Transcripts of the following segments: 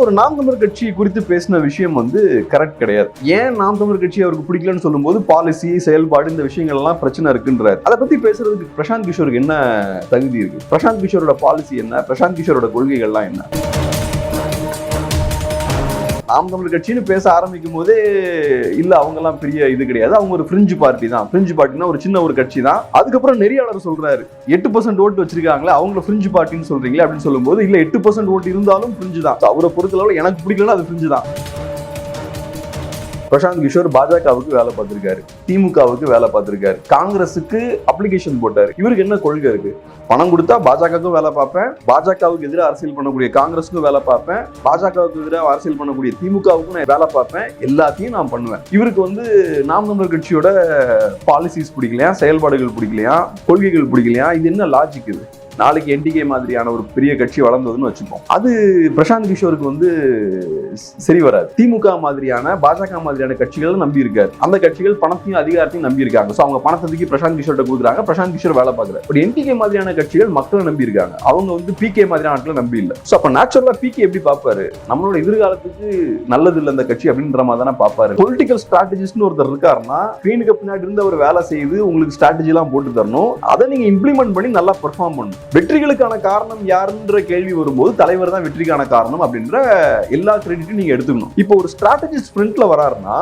ஒரு நாம் தமிழர் கட்சி குறித்து பேசின விஷயம் வந்து கரெக்ட் கிடையாது. ஏன் நாம் தமிழர் கட்சி அவருக்கு பிடிக்கலன்னு சொல்லும்போது பாலிசி செயல்பாடு இந்த விஷயங்கள் எல்லாம் பிரச்சனை இருக்குன்றாரு. அதை பத்தி பேசுறதுக்கு பிரசாந்த் கிஷோருக்கு என்ன தகுதி இருக்கு? பிரசாந்த் கிஷோரோட பாலிசி என்ன? பிரசாந்த் கிஷோரோட கொள்கைகள்லாம் என்ன? நாம் தமிழ் கட்சின்னு பேச ஆரம்பிக்கும் போதே இல்ல அவங்க எல்லாம் பெரிய இது கிடையாது. அவங்க ஒரு ஃப்ரிஞ்சு பார்ட்டி தான். ஃப்ரிஞ்சு பார்ட்டினா ஒரு சின்ன ஒரு கட்சி தான். அதுக்கப்புறம் நெறியாளர் சொல்றாரு எட்டு பர்சன்ட் ஓட்டு வச்சிருக்காங்களே அவங்கள ஃப்ரிஞ்சு பார்ட்டின்னு சொல்றீங்களே அப்படின்னு சொல்லும்போது இல்ல எட்டு பர்சன்ட் ஓட்டு இருந்தாலும் ஃப்ரிஞ்சு தான். அவரை பொறுத்தளவு எனக்கு பிடிக்கலன்னா அது ஃப்ரிஞ்சு தான். பிரசாந்த் கிஷோர் பாஜகவுக்கு வேலை பார்த்திருக்காரு. திமுகவுக்கு வேலை பார்த்திருக்காரு. காங்கிரஸுக்கு அப்ளிகேஷன் போட்டாரு. இவருக்கு என்ன கொள்கை இருக்கு? பணம் கொடுத்தா பாஜகவுக்கும் வேலை பார்ப்பேன். பாஜகவுக்கு எதிராக அரசியல் பண்ணக்கூடிய காங்கிரஸுக்கும் வேலை பார்ப்பேன். பாஜகவுக்கு எதிராக அரசியல் பண்ணக்கூடிய திமுகவுக்கும் நான் வேலை பார்ப்பேன். எல்லாத்தையும் நான் பண்ணுவேன். இவருக்கு வந்து நாம் தமிழர் கட்சியோட பாலிசிஸ் பிடிக்கலையா? செயல்பாடுகள் பிடிக்கலையா? கொள்கைகள் பிடிக்கலையா? இது என்ன லாஜிக் இது? நாளைக்கு என்டிகே மாதிரியான ஒரு பெரிய கட்சி வளர்ந்ததுன்னு வச்சுப்போம். அது பிரசாந்த் கிஷோருக்கு வந்து சரி வராது. திமுக மாதிரியான பாஜக மாதிரியான கட்சிகள் நம்பி இருக்காரு. அந்த கட்சிகள் பணத்தையும் அதிகாரத்தையும் நம்பி இருக்காங்க. ஸோ அவங்க பணத்தை தூக்கி பிரசாந்த் கிஷோர்ட்ட கொடுக்குறாங்க. பிரசாந்த் கிஷோர் வேலை பார்க்குறாரு. பட் என்டிகே மாதிரியான கட்சிகள் மக்களை நம்பி இருக்காங்க. அவங்க வந்து பிகே மாதிரியான ஆட்களை நம்பி இல்லை. ஸோ அப்போ நேச்சுரலா பிகே எப்படி பார்ப்பாரு? நம்மளோட எதிர்காலத்துக்கு நல்லது இல்லை அந்த கட்சி அப்படின்ற மாதிரி தானே பார்ப்பாரு. பொலிட்டிக்கல் ஸ்ட்ராட்டஜிஸ்ட்னு ஒருத்தர் இருக்காருன்னா ஸ்க்ரீனுக்கு பின்னாடி இருந்து அவர் வேலை செய்து உங்களுக்கு ஸ்ட்ராட்டஜி எல்லாம் போட்டு தரணும். அதை நீங்க இம்ப்ளிமெண்ட் பண்ணி நல்லா பெர்ஃபார்ம் பண்ணணும். வெற்றிகளுக்கான காரணம் யாருன்ற கேள்வி வரும்போது தலைவர் தான் வெற்றிக்கான காரணம் அப்படின்ற எல்லா கிரெடிட்டும் நீங்க எடுத்துக்கணும். இப்போ ஒரு ஸ்ட்ராட்டஜிஸ்ட் ஃப்ரண்ட்ல வராருன்னா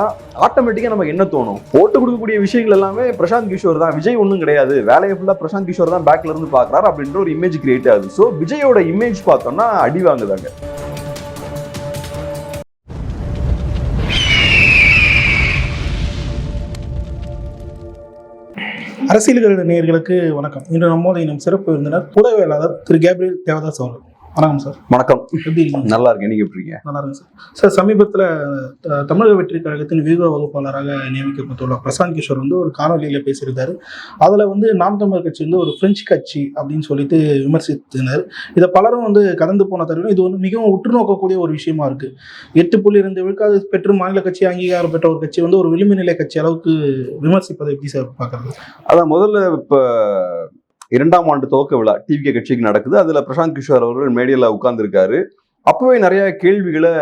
ஆட்டோமேட்டிக்கா நமக்கு என்ன தோணும்? போட்டு கொடுக்கக்கூடிய விஷயங்கள் எல்லாமே பிரசாந்த் கிஷோர் தான். விஜய் ஒன்றும் கிடையாது. வேலையை ஃபுல்லா பிரசாந்த் கிஷோர் தான் பேக்ல இருந்து பாக்குறாரு அப்படின்ற ஒரு இமேஜ் கிரியேட் ஆகுது. ஸோ விஜயோட இமேஜ் பார்த்தோம்னா அடி வாங்குதாங்க. அரசியல்கள் நேர்களுக்கு வணக்கம். இன்று நம்மோடு இனம் சிறப்பு விருந்தினர் உதவியாளர் திரு. கேப்ரியல் தேவதாஸ் அவர்கள். வணக்கம் சார். வணக்கம். எப்படி இருக்கீங்க? நல்லா இருக்கேன் நீங்க எப்படி இருக்கீங்க? நல்லா இருக்கு சார். சார் சமீபத்தில் தமிழக வெற்றி கழகத்தின் வியூக வகுப்பாளராக நியமிக்கப்பட்டுள்ள பிரசாந்த் கிஷோர் வந்து ஒரு காணொலியில் பேசியிருந்தாரு. அதில் வந்து நாம் தமிழர் கட்சி வந்து ஒரு பிரெஞ்சு கட்சி அப்படின்னு சொல்லிட்டு விமர்சித்தனர். இதை பலரும் வந்து கடந்து போன தருணம் இது வந்து மிகவும் உற்று நோக்கக்கூடிய ஒரு விஷயமா இருக்கு. எட்டு புள்ளி ரெண்டு விழுக்காது பெற்று மாநில கட்சி அங்கீகாரம் பெற்ற ஒரு கட்சி வந்து ஒரு விளிம்பு நிலை கட்சி அளவுக்கு விமர்சிப்பதை எப்படி சார் பார்க்கறது? அதான் முதல்ல இப்ப இரண்டாம் ஆண்டு துவக்க விழா டிவிகே கட்சிக்கு நடக்குது. அதில் பிரசாந்த் கிஷோர் அவர்கள் மேடையில் உட்கார்ந்துருக்காரு. அப்போவே நிறைய கேள்விகளை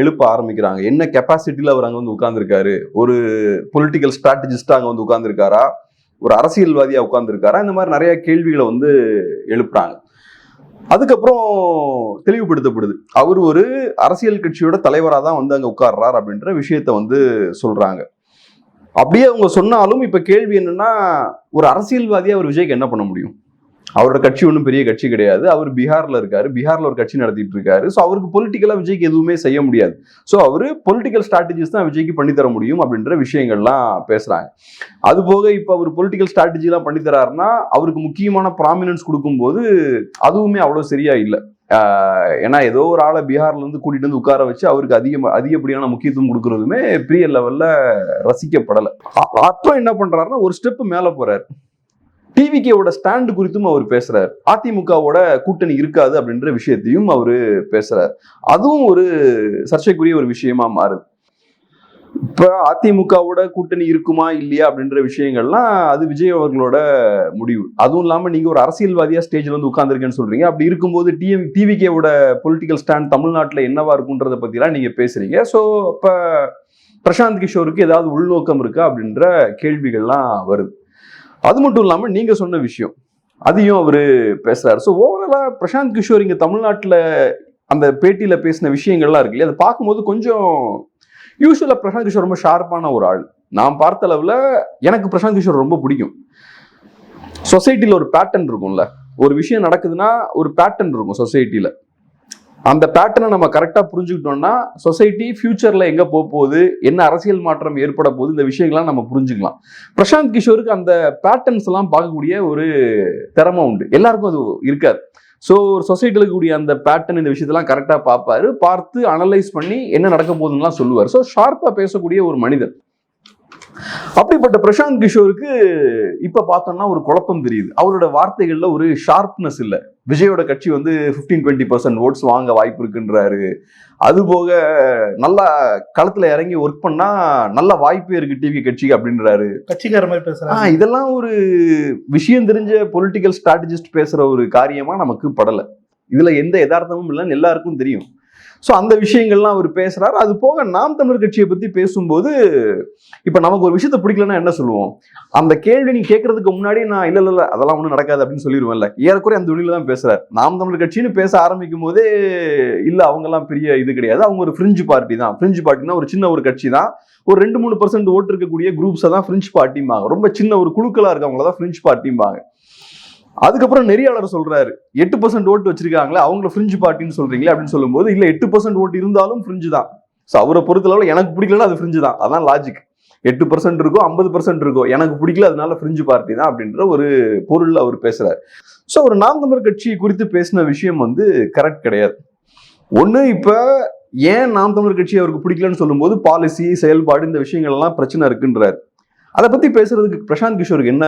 எழுப்ப ஆரம்பிக்கிறாங்க. என்ன கெப்பாசிட்டியில் அவர் அங்கே வந்து உட்கார்ந்துருக்காரு? ஒரு பொலிட்டிக்கல் ஸ்ட்ராட்டஜிஸ்டாக அங்கே வந்து உட்கார்ந்துருக்காரா? ஒரு அரசியல்வாதியாக உட்கார்ந்துருக்காரா? இந்த மாதிரி நிறைய கேள்விகளை வந்து எழுப்புறாங்க. அதுக்கப்புறம் தெளிவுபடுத்தப்படுது. அவர் ஒரு அரசியல் கட்சியோட தலைவராக தான் வந்து அங்கே உட்கார்றார் அப்படின்ற விஷயத்த வந்து சொல்கிறாங்க அப்படியே அவங்க சொன்னாலும் இப்ப கேள்வி என்னன்னா ஒரு அரசியல்வாதியாக அவர் விஜய்க்கு என்ன பண்ண முடியும்? அவரோட கட்சி ஒன்றும் பெரிய கட்சி கிடையாது. அவர் பீகாரில் இருக்காரு. பீகாரில் ஒரு கட்சி நடத்திட்டு இருக்காரு. ஸோ அவருக்கு பொலிட்டிக்கலா விஜய்க்கு எதுவுமே செய்ய முடியாது. ஸோ அவரு பொலிட்டிக்கல் ஸ்ட்ராட்டஜிஸ் தான் விஜய்க்கு பண்ணித்தர முடியும் அப்படின்ற விஷயங்கள்லாம் பேசுறாங்க. அது போக இப்போ அவர் பொலிட்டிக்கல் ஸ்ட்ராட்டஜிலாம் பண்ணி தராருன்னா அவருக்கு முக்கியமான ப்ராமினன்ஸ் கொடுக்கும்போது அதுவுமே அவ்வளோ சரியா இல்லை. ஏன்னா ஏதோ ஒரு ஆளை பீகார்லேருந்து இருந்து கூட்டிட்டு வந்து உட்கார வச்சு அவருக்கு அதிக அதிகப்படியான முக்கியத்துவம் கொடுக்குறதுமே பெரிய லெவல்ல ரசிக்கப்படலை. அ- அப்புறம் என்ன பண்றாருன்னா ஒரு ஸ்டெப் மேல போறாரு. டிவிகேவோட ஸ்டாண்டு குறித்தும் அவர் பேசுறாரு. அதிமுகவோட கூட்டணி இருக்காது அப்படின்ற விஷயத்தையும் அவரு பேசுறாரு. அதுவும் ஒரு சர்ச்சைக்குரிய ஒரு விஷயமா மாறுது. இப்போ அதிமுகவோட கூட்டணி இருக்குமா இல்லையா அப்படின்ற விஷயங்கள்லாம் அது விஜய் அவர்களோட முடிவு. அதுவும் இல்லாமல் நீங்கள் ஒரு அரசியல்வாதியாக ஸ்டேஜில் வந்து உட்காந்துருக்கேன்னு சொல்கிறீங்க அப்படி இருக்கும்போது டிஎம் டிவிகேவோட பொலிட்டிக்கல் ஸ்டாண்ட் தமிழ்நாட்டில் என்னவா இருக்குன்றத பற்றிலாம் நீங்கள் பேசுகிறீங்க ஸோ இப்போ பிரசாந்த் கிஷோருக்கு ஏதாவது உள்நோக்கம் இருக்கா அப்படின்ற கேள்விகள்லாம் வருது. அது மட்டும் இல்லாமல் நீங்கள் சொன்ன விஷயம் அதையும் அவர் பேசுகிறார் ஸோ ஓவராலாக பிரசாந்த் கிஷோர் இங்கே தமிழ்நாட்டில் அந்த பேட்டியில் பேசின விஷயங்கள்லாம் இருக்கு இல்லையா? அதை பார்க்கும்போது கொஞ்சம் யூஸ்வலாக பிரசாந்த் கிஷோர் ரொம்ப ஷார்ப்பான ஒரு ஆள். நான் பார்த்த அளவுல எனக்கு பிரசாந்த் கிஷோர் ரொம்ப பிடிக்கும். சொசைட்டில ஒரு பேட்டர்ன் இருக்கும்ல. ஒரு விஷயம் நடக்குதுன்னா ஒரு பேட்டர்ன் இருக்கும் சொசைட்டில அந்த பேட்டர்னை நம்ம கரெக்டா புரிஞ்சுக்கிட்டோம்னா சொசைட்டி ஃபியூச்சரில் எங்க போக போகுது என்ன அரசியல் மாற்றம் ஏற்பட போகுது இந்த விஷயங்கள்லாம் நம்ம புரிஞ்சுக்கலாம். பிரசாந்த் கிஷோருக்கு அந்த பேட்டர்ன்ஸ் எல்லாம் பார்க்கக்கூடிய ஒரு திறமை உண்டு. எல்லாருக்கும் அது இருக்காது. ஸோ ஒரு சொசைட்டியில் இருக்கக்கூடிய அந்த பேட்டர்ன் இந்த விஷயத்தெல்லாம் கரெக்டாக பார்ப்பாரு. பார்த்து அனலைஸ் பண்ணி என்ன நடக்க போகுதுன்னுலாம் சொல்லுவார். ஸோ ஷார்ப்பாக பேசக்கூடிய ஒரு மனிதன். அப்படிப்பட்ட பிரசாந்த் கிஷோருக்கு இப்ப பார்த்தோம்னா ஒரு குழப்பம் தெரியுது. அவரோட வார்த்தைகள்ல ஒரு ஷார்ப்னஸ் இல்ல. விஜயோட கட்சி வந்து 15 டுவெண்ட்டி பர்சன்ட் ஓட்ஸ் வாங்க வாய்ப்பு இருக்குன்றாரு. அது போக நல்லா களத்துல இறங்கி ஒர்க் பண்ணா நல்ல வாய்ப்பே இருக்கு டிவி கட்சிக்கு அப்படின்றாரு. கட்சிக்கார மாதிரி பேசுறாங்க. இதெல்லாம் ஒரு விஷயம் தெரிஞ்ச பொலிட்டிக்கல் ஸ்ட்ராட்டஜிஸ்ட் பேசுற ஒரு காரியமா நமக்கு படல. இதுல எந்த யதார்த்தமும் இல்லைன்னு எல்லாருக்கும் தெரியும். ஸோ அந்த விஷயங்கள்லாம் அவர் பேசுகிறார் அது போக நாம் தமிழர் கட்சியை பற்றி பேசும்போது இப்போ நமக்கு ஒரு விஷயத்த பிடிக்கலன்னா என்ன சொல்லுவோம்? அந்த கேள்வி நீ கேட்கறதுக்கு முன்னாடி நான் இல்லை இல்லை அதெல்லாம் ஒன்றும் நடக்காது அப்படின்னு சொல்லிடுவேன்ல ஏறக்குறைய அந்த தொழிலில் தான் பேசுகிறார் நாம் தமிழர் கட்சின்னு பேச ஆரம்பிக்கும் போதே இல்லை அவங்கெல்லாம் பெரிய இது கிடையாது. அவங்க ஒரு ஃப்ரிஞ்சு பார்ட்டி தான். ஃப்ரிஞ்சு பார்ட்டினா ஒரு சின்ன ஒரு கட்சி தான். ஒரு ரெண்டு மூணு பர்சன்ட் ஓட்டு இருக்கக்கூடிய குரூப்ஸை தான் ஃப்ரிஞ்ச் பார்ட்டிம்பாங்க ரொம்ப சின்ன ஒரு குழுக்களாக இருக்கவங்கள தான் ஃப்ரிஞ்ச் பார்ட்டிம்பாங்க அதுக்கப்புறம் நெறியாளர் சொல்றாரு எட்டு பர்சன்ட் ஓட்டு வச்சிருக்காங்களே அவங்கள ஃப்ரிஞ்சு பார்ட்டின்னு சொல்றீங்களே அப்படின்னு சொல்லும்போது இல்ல எட்டு பர்சன்ட் ஓட்டு இருந்தாலும் ஃப்ரிஞ்சு தான். ஸோ அவரை பொறுத்தளவில் எனக்கு பிடிக்கலன்னா அது ஃப்ரிஞ்சு தான். அதான் லாஜிக் எட்டு பர்சன்ட் இருக்கும் ஐம்பது பர்சன்ட் இருக்கும் எனக்கு பிடிக்கல அதனால ஃப்ரிஞ்சு பார்ட்டி தான் அப்படின்ற ஒரு பொருள் அவர் பேசுறாரு. ஸோ ஒரு நாம் தமிழர் கட்சி குறித்து பேசின விஷயம் வந்து கரெக்ட் கிடையாது. ஒன்று இப்போ ஏன் நாம் தமிழர் கட்சி அவருக்கு பிடிக்கலன்னு சொல்லும்போது பாலிசி செயல்பாடு இந்த விஷயங்கள் எல்லாம் பிரச்சனை இருக்குன்றாரு. அதை பற்றி பேசுறதுக்கு பிரசாந்த் கிஷோருக்கு என்ன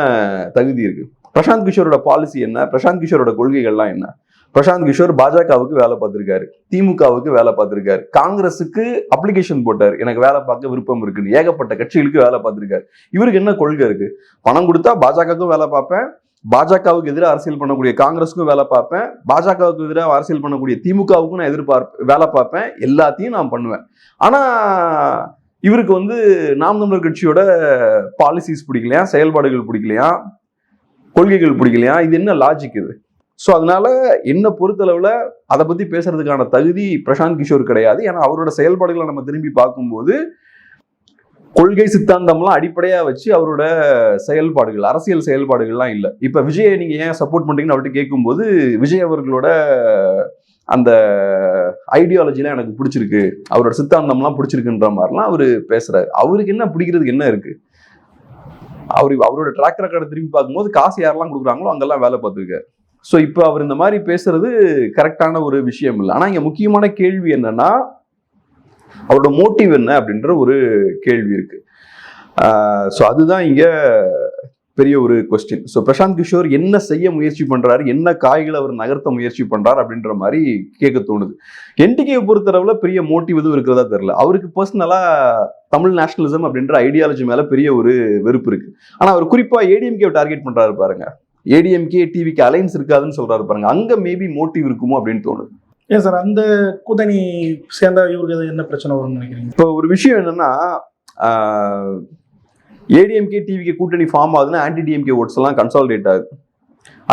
தகுதி இருக்குது பிரசாந்த் கிஷோரோட பாலிசி என்ன? பிரசாந்த் கிஷோரோட கொள்கைகள்லாம் என்ன? பிரசாந்த் கிஷோர் பாஜகவுக்கு வேலை பார்த்திருக்காரு. திமுகவுக்கு வேலை பார்த்திருக்காரு. காங்கிரஸுக்கு அப்ளிகேஷன் போட்டார். எனக்கு வேலை பார்க்க விருப்பம் இருக்குன்னு. ஏகப்பட்ட கட்சிகளுக்கு வேலை பார்த்திருக்காரு. இவருக்கு என்ன கொள்கை இருக்கு? பணம் கொடுத்தா பாஜகவுக்கும் வேலை பார்ப்பேன். பாஜகவுக்கு எதிராக அரசியல் பண்ணக்கூடிய காங்கிரஸுக்கும் வேலை பார்ப்பேன். பாஜகவுக்கு எதிராக அரசியல் பண்ணக்கூடிய திமுகவுக்கும் நான் எதிர்பார்ப்பு வேலை பார்ப்பேன். எல்லாத்தையும் நான் பண்ணுவேன். ஆனா இவருக்கு வந்து நாம் தமிழர் கட்சியோட பாலிசிஸ் பிடிக்கலையா? செயல்பாடுகள் பிடிக்கலையா? கொள்கைகள் பிடிக்கலையா? இது என்ன லாஜிக் இது? ஸோ அதனால என்னை பொறுத்தளவில் அதை பற்றி பேசுறதுக்கான தகுதி பிரசாந்த் கிஷோர் கிடையாது. ஏன்னா அவரோட செயல்பாடுகளை நம்ம திரும்பி பார்க்கும்போது கொள்கை சித்தாந்தம்லாம் அடிப்படையாக வச்சு அவரோட செயல்பாடுகள் அரசியல் செயல்பாடுகள்லாம் இல்லை. இப்போ விஜயை நீங்கள் ஏன் சப்போர்ட் பண்ணுறீங்கன்னு அவர்கிட்ட கேட்கும்போது விஜய் அவர்களோட அந்த ஐடியாலஜிலாம் எனக்கு பிடிச்சிருக்கு. அவரோட சித்தாந்தம்லாம் பிடிச்சிருக்குன்ற மாதிரிலாம் அவர் பேசுகிறாரு அவருக்கு என்ன பிடிக்கிறதுக்கு என்ன இருக்குது அவர் அவரோட ட்ராக் ரெக்கார்டை திரும்பி பார்க்கும்போது காசு யாரெல்லாம் கொடுக்குறாங்களோ அங்கெல்லாம் வேலை பார்த்துருக்காரு. ஸோ இப்போ அவர் இந்த மாதிரி பேசுறது கரெக்டான ஒரு விஷயம் இல்லை. ஆனால் இங்கே முக்கியமான கேள்வி என்னன்னா அவரோட மோட்டிவ் என்ன அப்படின்ற ஒரு கேள்வி இருக்கு. ஸோ அதுதான் இங்க பெரிய ஒரு கொஸ்டின் ஸோ பிரசாந்த் கிஷோர் என்ன செய்ய முயற்சி பண்றாரு? என்ன காய்களை அவர் நகர்த்த முயற்சி பண்றாரு? அப்படின்ற மாதிரி கேட்க தோணுது. என்டிகேவை பொறுத்தளவுல பெரிய மோட்டிவ் எதுவும் இருக்கிறதா தெரியல. அவருக்கு பர்சனலா தமிழ் நேஷனலிசம் அப்படின்ற ஐடியாலஜி மேல பெரிய ஒரு வெறுப்பு இருக்கு. ஆனா அவர் குறிப்பா ஏடிஎம்கே டார்கெட் பண்றாரு பாருங்க. ஏடிஎம்கே டிவிக்கு அலைன்ஸ் இருக்காதுன்னு சொல்றாரு பாருங்க. அங்க மேபி மோட்டிவ் இருக்குமோ அப்படின்னு தோணுது. ஏன் சார் அந்த கூட்டணி சேர்ந்தா இவருக்கு என்ன பிரச்சனை வரும்னு நினைக்கிறீங்க? இப்போ ஒரு விஷயம் என்னன்னா ஏடிஎம்கே டிவிக்கு கூட்டணி ஃபார்ம் ஆகுதுன்னா ஆன்டி டிஎம்கே ஓட்ஸ் எல்லாம் கன்சாலிடேட் ஆகுது.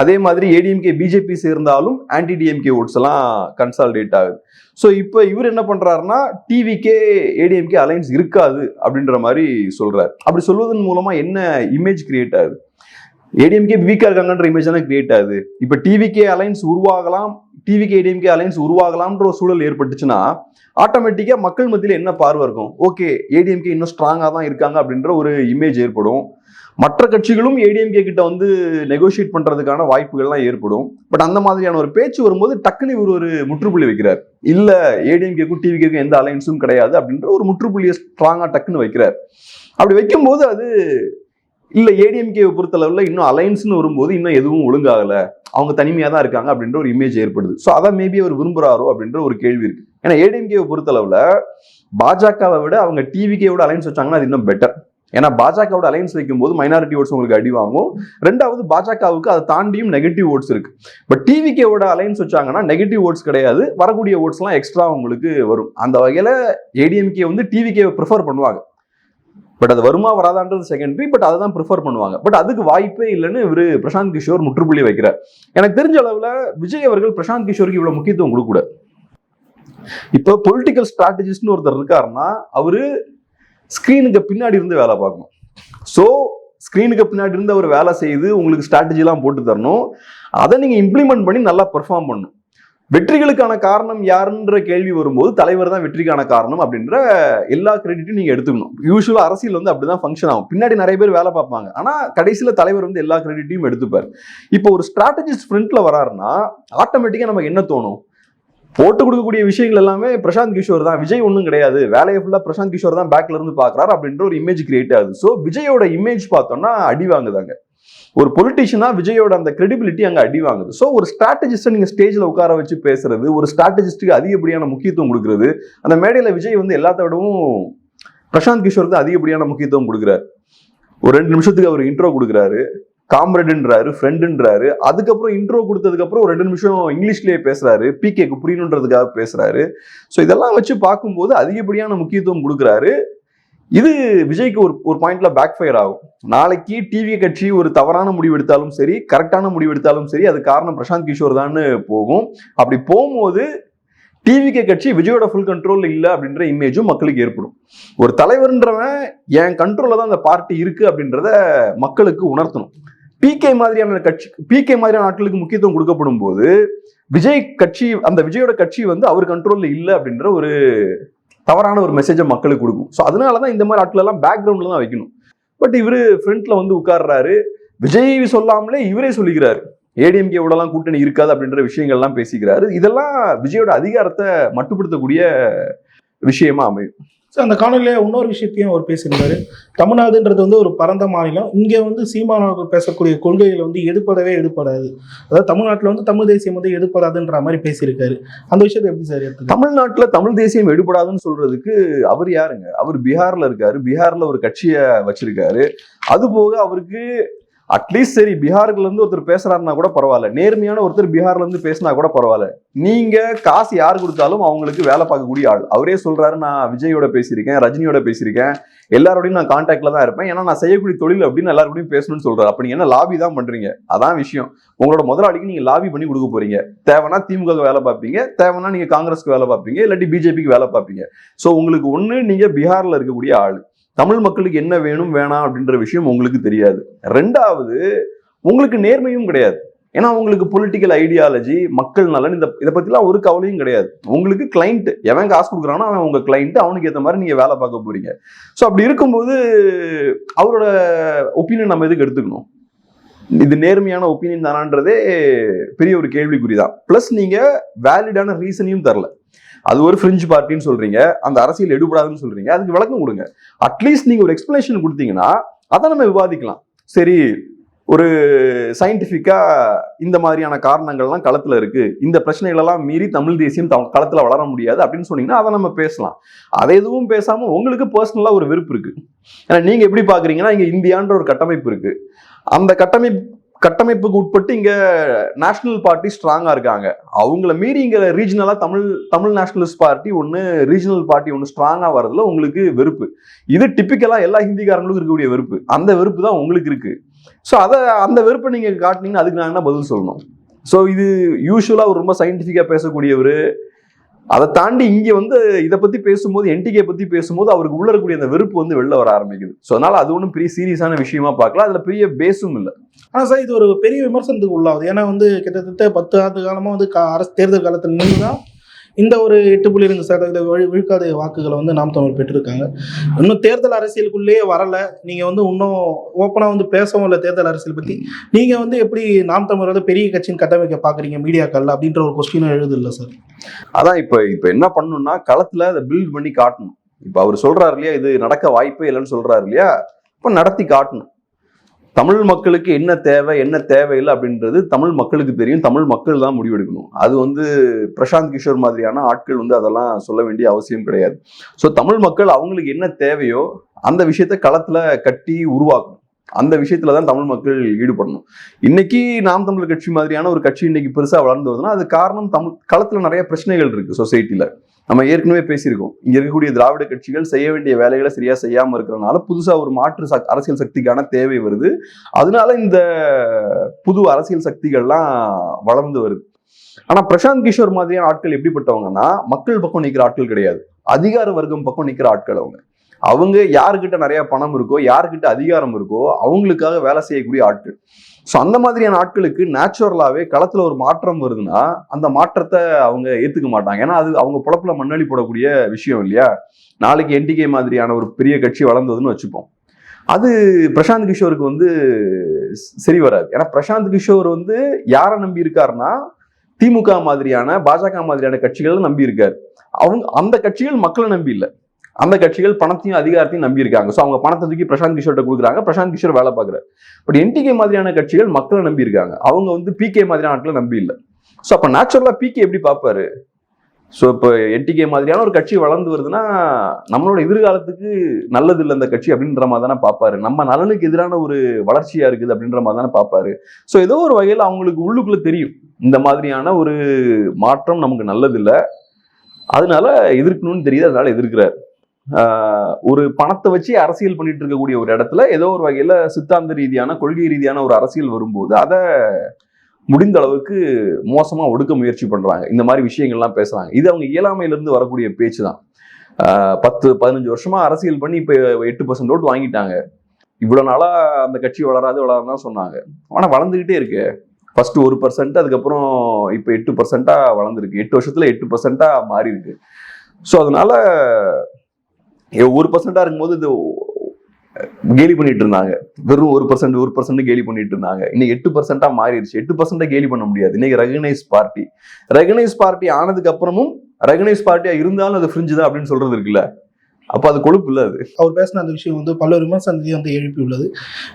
அதே மாதிரி ஏடிஎம்கே பிஜேபி சேர்ந்தாலும் ஆன்டி டிஎம்கே ஓட்ஸ் எல்லாம் கன்சாலிடேட் ஆகுது. ஸோ இப்போ இவர் என்ன பண்ணுறாருன்னா டிவிக்கே ஏடிஎம்கே அலைன்ஸ் இருக்காது அப்படின்ற மாதிரி சொல்கிறார் அப்படி சொல்வதன் மூலமாக என்ன இமேஜ் கிரியேட் ஆகுது? ஏடிஎம்கே வீக்காக இருக்காங்கன்ற இமேஜ் தான் கிரியேட் ஆகுது. இப்போ டிவிகே அலைன்ஸ் உருவாகலாம் டிவிகே ஏடிஎம்கே அலைன்ஸ் உருவாகலாம்ன்ற ஒரு சூழல் ஏற்பட்டுச்சுன்னா ஆட்டோமேட்டிக்காக மக்கள் மத்தியில் என்ன பார்வை இருக்கும்? ஓகே ஏடிஎம்கே இன்னும் ஸ்ட்ராங்காக தான் இருக்காங்க அப்படின்ற ஒரு இமேஜ் ஏற்படும். மற்ற கட்சிகளும் ஏடிஎம்கே கிட்ட வந்து நெகோஷியேட் பண்ணுறதுக்கான வாய்ப்புகள்லாம் ஏற்படும். பட் அந்த மாதிரியான ஒரு பேச்சு வரும்போது டக்குனு இவர் ஒரு முற்றுப்புள்ளி வைக்கிறார். இல்லை ஏடிஎம்கேக்கும் டிவிகேக்கும் எந்த அலைன்ஸும் கிடையாது அப்படின்ற ஒரு முற்றுப்புள்ளியை ஸ்ட்ராங்காக டக்குன்னு வைக்கிறார். அப்படி வைக்கும்போது அது இல்லை ஏடிஎம்கேவை பொறுத்தளவில் இன்னும் அலைன்ஸ்னு வரும்போது இன்னும் எதுவும் ஒழுங்காகல. அவங்க தனிமையாக தான் இருக்காங்க அப்படின்ற ஒரு இமேஜ் ஏற்படுது. ஸோ அதான் மேபி அவர் விரும்புகிறாரோ அப்படின்ற ஒரு கேள்வி இருக்கு. ஏன்னா ஏடிஎம்கேவை பொறுத்தளவில் பாஜகவை விட அவங்க டிவிகேவோட அலைன்ஸ் வச்சாங்கன்னா அது இன்னும் பெட்டர் ஏன்னா பாஜகவோட அலைன்ஸ் வைக்கும்போது மைனாரிட்டி ஓட்ஸ் உங்களுக்கு அடி வாங்கும். ரெண்டாவது பாஜகவுக்கு அதை தாண்டியும் நெகட்டிவ் ஓட்ஸ் இருக்கு. பட் டிவிகேவோட அலைன்ஸ் வச்சாங்கன்னா நெகட்டிவ் ஓட்ஸ் கிடையாது. வரக்கூடிய ஓட்ஸ்லாம் எக்ஸ்ட்ரா உங்களுக்கு வரும். அந்த வகையில் ஏடிஎம்கே வந்து டிவிகேவை ப்ரிஃபர் பண்ணுவாங்க. பட் அது வருமா வராதான்றது செகண்டரி பட் அதை தான் ப்ரிஃபர் பண்ணுவாங்க. பட் அதுக்கு வாய்ப்பே இல்லைன்னு இவரு பிரசாந்த் கிஷோர் முற்றுப்புள்ளி வைக்கிறார். எனக்கு தெரிஞ்ச அளவில் விஜய் அவர்கள் பிரசாந்த் கிஷோருக்கு இவ்வளோ முக்கியத்துவம் கொடுக்கூடாது இப்போ பொலிட்டிக்கல் ஸ்ட்ராட்டஜிஸ்ட்னு ஒருத்தர் இருக்காருன்னா அவரு ஸ்க்ரீனுக்கு பின்னாடி இருந்து வேலை பார்க்கணும். ஸோ ஸ்க்ரீனுக்கு பின்னாடி இருந்து அவர் வேலை செய்து உங்களுக்கு ஸ்ட்ராட்டஜிலாம் போட்டு தரணும். அதை நீங்கள் இம்ப்ளிமெண்ட் பண்ணி நல்லா பெர்ஃபார்ம் பண்ணணும். வெற்றிகளுக்கான காரணம் யாருன்ற கேள்வி வரும்போது தலைவர் தான் வெற்றிக்கான காரணம் அப்படின்ற எல்லா கிரெடிட்டும் நீங்க எடுத்துக்கணும். யூஸ்வலா அரசியல் வந்து அப்படிதான் ஃபங்க்ஷன் ஆகும். பின்னாடி நிறைய பேர் வேலை பார்ப்பாங்க. ஆனா கடைசியில தலைவர் வந்து எல்லா கிரெடிட்டையும் எடுத்துப்பார். இப்போ ஒரு ஸ்ட்ராட்டஜிஸ்ட் ஃப்ரண்ட்ல வராருன்னா ஆட்டோமேட்டிக்கா நமக்கு என்ன தோணும்? போட்டு கொடுக்கக்கூடிய விஷயங்கள் எல்லாமே பிரசாந்த் கிஷோர் தான். விஜய் ஒன்றும் கிடையாது. வேலையை ஃபுல்லாக பிரசாந்த் கிஷோர் தான் பேக்ல இருந்து பாக்குறாரு அப்படின்ற ஒரு இமேஜ் கிரியேட் ஆகுது. ஸோ விஜயோட இமேஜ் பார்த்தோம்னா அடி வாங்குதாங்க. ஒரு பொலிட்டிஷியனா விஜயோட அந்த கிரெடிபிலிட்டி அங்கே அடி வாங்குது. ஸோ ஒரு ஸ்ட்ராட்டஜிஸ்ட்டை நீங்கள் ஸ்டேஜில் உட்கார வச்சு பேசுறது ஒரு ஸ்ட்ராட்டஜிஸ்ட்டுக்கு அதிகப்படியான முக்கியத்துவம் கொடுக்குறது அந்த மேடையில் விஜய் வந்து எல்லாத்த விடவும் பிரசாந்த் கிஷோருக்கு அதிகப்படியான முக்கியத்துவம் கொடுக்குறாரு. ஒரு ரெண்டு நிமிஷத்துக்கு அவர் இன்ட்ரோ கொடுக்குறாரு காம்ரேடுன்றாரு ஃப்ரெண்டுன்றாரு அதுக்கப்புறம் இன்ட்ரோ கொடுத்ததுக்கப்புறம் ஒரு ரெண்டு நிமிஷம் இங்கிலீஷ்லேயே பேசுறாரு பிகேக்கு புரியணுன்றதுக்காக பேசுறாரு. ஸோ இதெல்லாம் வச்சு பார்க்கும்போது அதிகப்படியான முக்கியத்துவம் கொடுக்குறாரு. இது விஜய்க்கு ஒரு ஒரு பாயிண்ட்ல பேக் ஃபயர் ஆகும். நாளைக்கு டிவி கட்சி ஒரு தவறான முடிவு எடுத்தாலும் சரி கரெக்டான முடிவு எடுத்தாலும் சரி அது காரணம் பிரசாந்த் கிஷோர் தான் போகும். அப்படி போகும்போது டிவிகே கட்சி விஜயோட ஃபுல் கண்ட்ரோல் இல்லை அப்படின்ற இமேஜும் மக்களுக்கு ஏற்படும். ஒரு தலைவர்ன்றவன் என் கண்ட்ரோலில் தான் அந்த பார்ட்டி இருக்கு அப்படின்றத மக்களுக்கு உணர்த்தணும். பிகே மாதிரியான கட்சி பிகே மாதிரியான ஆட்களுக்கு முக்கியத்துவம் கொடுக்கப்படும் போது விஜய் கட்சி அந்த விஜயோட கட்சி வந்து அவர் கண்ட்ரோல்ல இல்லை அப்படின்ற ஒரு தவறான ஒரு மெசேஜை மக்களுக்கு கொடுக்கும். ஸோ அதனால தான் இந்த மாதிரி ஆட்களெல்லாம் எல்லாம் தான் வைக்கணும். பட் இவர் ஃப்ரண்ட்ல வந்து உட்கார்றாரு. விஜய் சொல்லாமலே இவரே சொல்லிக்கிறாரு. ஏடிஎம்கே விடலாம் கூட்டணி இருக்காது அப்படின்ற விஷயங்கள்லாம் பேசிக்கிறாரு. இதெல்லாம் விஜயோட அதிகாரத்தை மட்டுப்படுத்தக்கூடிய விஷயமா அமையும். ஸோ அந்த காணொலியில் இன்னொரு விஷயத்தையும் அவர் பேசியிருந்தார். தமிழ்நாடுன்றது வந்து ஒரு பரந்த மாநிலம். இங்கே வந்து சீமானவர்கள் பேசக்கூடிய கொள்கைகள் வந்து எடுப்படவே எடுப்படாது. அதாவது தமிழ்நாட்டில் வந்து தமிழ் தேசியம் வந்து எடுப்படாதுன்ற மாதிரி பேசியிருக்காரு. அந்த விஷயத்தை எப்படி சார் தமிழ்நாட்டில் தமிழ் தேசியம் எடுபடாதுன்னு சொல்றதுக்கு அவர் யாருங்க? அவர் பீகாரில் இருக்காரு. பீகாரில் ஒரு கட்சியை வச்சிருக்காரு. அது போக அவருக்கு அட்லீஸ்ட் சரி பீகார்ல இருந்து ஒருத்தர் பேசுறாருன்னா கூட பரவாயில்ல. நேர்மையான ஒருத்தர் பீகார்ல இருந்து பேசினா கூட பரவாயில்ல. நீங்க காசு யார் கொடுத்தாலும் அவங்களுக்கு வேலை பார்க்கக்கூடிய ஆள். அவரே சொல்றாரு நான் விஜயோட பேசியிருக்கேன் ரஜினியோட பேசியிருக்கேன். எல்லாரோடையும் நான் கான்டாக்ட்ல தான் இருப்பேன். ஏன்னா நான் செய்யக்கூடிய தொழில் அப்படின்னு எல்லாரோடையும் பேசணும்னு சொல்றாரு. அப்ப நீங்க என்ன லாபி தான் பண்றீங்க? அதான் விஷயம். உங்களோட முதலாளிக்கு நீங்க லாபி பண்ணி கொடுக்க போறீங்க. தேவைன்னா திமுக வேலை பார்ப்பீங்க. தேவைன்னா நீங்க காங்கிரஸ்க்கு வேலை பார்ப்பீங்க. இல்லாட்டி பிஜேபிக்கு வேலை பார்ப்பீங்க. ஸோ உங்களுக்கு ஒன்று நீங்க பீகார்ல இருக்கக்கூடிய ஆள். தமிழ் மக்களுக்கு என்ன வேணும் வேணாம் அப்படின்ற விஷயம் உங்களுக்கு தெரியாது. ரெண்டாவது உங்களுக்கு நேர்மையும் கிடையாது. ஏன்னா உங்களுக்கு பொலிட்டிக்கல் ஐடியாலஜி மக்கள் நலன் இந்த இதை பற்றிலாம் ஒரு கவலையும் கிடையாது. உங்களுக்கு கிளைண்ட் எவன் காசு கொடுக்குறானோ அவன் உங்கள் கிளைண்ட்டு அவனுக்கு ஏற்ற மாதிரி நீங்கள் வேலை பார்க்க போறீங்க. ஸோ அப்படி இருக்கும்போது அவரோட ஒப்பீனியன் நம்ம எதுக்கு எடுத்துக்கணும்? இது நேர்மையான ஒப்பீனியன் தானான்றதே பெரிய ஒரு கேள்விக்குறி தான் ப்ளஸ் நீங்கள் வேலிடான ரீசனையும் தரல. அது ஒரு ஃப்ரிஞ்ச் பார்ட்டின்னு சொல்றீங்க. அந்த அரசியல் எடுபடாதுன்னு சொல்றீங்க. அதுக்கு விளக்கம் கொடுங்க. அட்லீஸ்ட் நீங்க ஒரு எக்ஸ்பிளேஷன் கொடுத்தீங்கன்னா அதை நம்ம விவாதிக்கலாம். சரி ஒரு சயின்டிஃபிக்காக இந்த மாதிரியான காரணங்கள்லாம் களத்தில் இருக்குது இந்த பிரச்சனைகளெல்லாம் மீறி தமிழ் தேசியம் த களத்தில் வளர முடியாது அப்படின்னு சொன்னீங்கன்னா அதை நம்ம பேசலாம். அதை எதுவும் பேசாமல் உங்களுக்கு பர்சனலாக ஒரு விருப்பம் இருக்கு. ஏன்னா நீங்கள் எப்படி பார்க்குறீங்கன்னா இங்கே இந்தியான்ற ஒரு கட்டமைப்பு இருக்குது அந்த கட்டமைப்பு கட்டமைப்புக்கு உட்பட்டு இங்க நேஷனல் பார்ட்டி ஸ்ட்ராங்கா இருக்காங்க. அவங்கள மீறி இங்க ரீஜனலா தமிழ் தமிழ் நேஷனலிஸ்ட் பார்ட்டி ஒன்று ரீஜனல் பார்ட்டி ஒன்று ஸ்ட்ராங்கா வரதுல உங்களுக்கு வெறுப்பு. இது டிப்பிக்கலா எல்லா ஹிந்திக்காரங்களுக்கும் இருக்கக்கூடிய வெறுப்பு. அந்த வெறுப்பு தான் உங்களுக்கு இருக்கு. ஸோ அதை அந்த வெறுப்பை நீங்க காட்டினீங்கன்னா அதுக்கு நாங்கள் பதில் சொல்லணும்? ஸோ இது யூஸ்வலா ஒரு ரொம்ப சயின்டிஃபிக்கா பேசக்கூடியவர் அதை தாண்டி இங்கே வந்து இதை பற்றி பேசும்போது என்டிகே பற்றி பேசும்போது அவருக்கு உள்ள இருக்கக்கூடிய அந்த வெறுப்பு வந்து வெளில வர ஆரம்பிக்குது. ஸோ அதனால் அது ஒன்றும் பெரிய சீரியஸான விஷயமா பார்க்கலாம் அதில் பெரிய பேஸும் இல்லை. ஆனால் சார் இது ஒரு பெரிய விமர்சனத்துக்கு உள்ளாகுது. ஏன்னா வந்து கிட்டத்தட்ட பத்து ஆண்டு காலமாக வந்து அரசு தேர்தல் காலத்தில் நின்று தான் இந்த ஒரு எட்டு புள்ளி ரெண்டு சதவீத விழு- விழுக்காடு வாக்குகளை வந்து நாம் தமிழ் பெற்றிருக்காங்க. இன்னும் தேர்தல் அரசியலுக்குள்ளேயே வரலை. நீங்கள் வந்து இன்னும் ஓப்பனாக வந்து பேசவும் இல்லை தேர்தல் அரசியல் பற்றி நீங்கள் வந்து எப்படி நாம் தமிழ் வந்து பெரிய கட்சின்னு கட்டமைக்க பார்க்குறீங்க? மீடியாக்கள் அப்படின்ற ஒரு கொஸ்டினும் எழுது இல்லை சார் அதான் இப்போ இப்போ என்ன பண்ணணும்னா களத்தில் அதை பில்ட் பண்ணி காட்டணும். இப்போ அவர் சொல்கிறாரு இல்லையா இது நடக்க வாய்ப்பே இல்லைன்னு சொல்கிறாரு இல்லையா இப்போ நடத்தி காட்டணும். தமிழ் மக்களுக்கு என்ன தேவை என்ன தேவையில்லை அப்படின்றது தமிழ் மக்களுக்கு தெரியும். தமிழ் மக்கள் தான் முடிவெடுக்கணும் அது வந்து பிரசாந்த் கிஷோர் மாதிரியான ஆட்கள் வந்து அதெல்லாம் சொல்ல வேண்டிய அவசியம் கிடையாது. ஸோ தமிழ் மக்கள் அவங்களுக்கு என்ன தேவையோ அந்த விஷயத்த களத்துல கட்டி உருவாக்கணும். அந்த விஷயத்துல தான் தமிழ் மக்கள் ஈடுபடணும். இன்னைக்கு நாம் தமிழர் கட்சி மாதிரியான ஒரு கட்சி இன்னைக்கு பெருசா வளர்ந்து வருதுன்னா அது காரணம் தமிழ் களத்துல நிறைய பிரச்சனைகள் இருக்கு சொசைட்டில நம்ம ஏற்கனவே பேசியிருக்கோம். இங்க இருக்கக்கூடிய திராவிட கட்சிகள் செய்ய வேண்டிய வேலைகளை சரியா செய்யாம இருக்கிறதுனால புதுசா ஒரு மாற்று அரசியல் சக்திக்கான தேவை வருது. அதனால இந்த புது அரசியல் சக்திகள்லாம் வளர்ந்து வருது. ஆனா பிரசாந்த் கிஷோர் மாதிரியான ஆட்கள் எப்படிப்பட்டவங்கன்னா மக்கள் பக்கம் நிற்கிற ஆட்கள் கிடையாது. அதிகார வர்க்கம் பக்கம் நிற்கிற ஆட்கள் அவங்க. அவங்க யாருக்கிட்ட நிறைய பணம் இருக்கோ யாருக்கிட்ட அதிகாரம் இருக்கோ அவங்களுக்காக வேலை செய்யக்கூடிய ஆட்கள். ஸோ அந்த மாதிரியான ஆட்களுக்கு நேச்சுரலாகவே களத்தில் ஒரு மாற்றம் வருதுன்னா அந்த மாற்றத்தை அவங்க ஏற்றுக்க மாட்டாங்க. ஏன்னா அது அவங்க பொழப்புல மண்ணளி போடக்கூடிய விஷயம் இல்லையா? நாளைக்கு என்டிகே மாதிரியான ஒரு பெரிய கட்சி வளர்ந்ததுன்னு வச்சுப்போம். அது பிரசாந்த் கிஷோருக்கு வந்து சரி வராது. ஏன்னா பிரசாந்த் கிஷோர் வந்து யாரை நம்பி இருக்காருன்னா திமுக மாதிரியான பாஜக மாதிரியான கட்சிகளை நம்பி இருக்காரு. அவங்க அந்த கட்சிகள் மக்களை நம்பி இல்லை. அந்த கட்சிகள் பணத்தையும் அதிகாரத்தையும் நம்பியிருக்காங்க. ஸோ அவங்க பணத்தை தூக்கி பிரசாந்த் கிஷோர்ட்ட கொடுக்குறாங்க. பிரசாந்த் கிஷோர் வேலை பார்க்குறாரு. பட் என்டிகே மாதிரியான கட்சிகள் மக்களை நம்பியிருக்காங்க. அவங்க வந்து பிகே மாதிரியான ஆட்களை நம்பி இல்லை. ஸோ அப்போ நேச்சுரலாக பிகே எப்படி பார்ப்பாரு? ஸோ இப்போ என்டிகே மாதிரியான ஒரு கட்சி வளர்ந்து வருதுன்னா நம்மளோட எதிர்காலத்துக்கு நல்லது இல்லை அந்த கட்சி அப்படின்ற மாதிரி தானே பார்ப்பாரு. நம்ம நலனுக்கு எதிரான ஒரு வளர்ச்சியா இருக்குது அப்படின்ற மாதிரி தானே பார்ப்பாரு. ஸோ ஏதோ ஒரு வகையில் அவங்களுக்கு உள்ளுக்குள்ள தெரியும். இந்த மாதிரியான ஒரு மாற்றம் நமக்கு நல்லது இல்லை. அதனால எதிர்க்கணும்னு தெரியுது. அதனால எதிர்க்கிறார். ஒரு பணத்தை வச்சு அரசியல் பண்ணிட்டு இருக்கக்கூடிய ஒரு இடத்துல ஏதோ ஒரு வகையில சித்தாந்த ரீதியான கொள்கை ரீதியான ஒரு அரசியல் வரும்போது அதை முடிந்த அளவுக்கு மோசமா ஒடுக்க முயற்சி பண்றாங்க. இந்த மாதிரி விஷயங்கள்லாம் பேசுறாங்க. இது அவங்க இயலாமையிலிருந்து வரக்கூடிய பேச்சு தான். பத்து பதினஞ்சு வருஷமா அரசியல் பண்ணி இப்ப எட்டு பர்சன்ட் ஓட்டு வாங்கிட்டாங்க. இவ்வளோ நாளா அந்த கட்சி வளராது வளராதான் சொன்னாங்க. ஆனா வளர்ந்துகிட்டே இருக்கு. ஃபர்ஸ்ட் ஒரு பர்சன்ட் அதுக்கப்புறம் இப்போ எட்டு பர்சன்ட்டாக வளர்ந்துருக்கு. எட்டு வருஷத்தில் எட்டு பர்சன்ட்டாக மாறி இருக்கு ஸோ அதனால ஒரு பர்சன்டா இருக்கும்போது இது கேலி பண்ணிட்டு இருந்தாங்க. வெறும் ஒரு பர்சன்ட் ஒரு பர்சன்ட் கேலி பண்ணிட்டு இருந்தாங்க. இன்னைக்கு எட்டு பர்சன்டா மாறிடுச்சு. எட்டு பர்சன்டா கேலி பண்ண முடியாது. இன்னைக்கு ரெகனைஸ் பார்ட்டி ரெகனைஸ் பார்ட்டி ஆனதுக்கு அப்புறமும் ரெகனைஸ் பார்ட்டியா இருந்தாலும் அது ஃப்ரிஞ்சு தான் அப்படின்னு சொல்றது இருக்குல்ல. அப்ப அது கொழுப்பு இல்ல அது. அவர் பேசின அந்த விஷயம் வந்து பல விமர்சனத்தை வந்து எழுப்பியுள்ளது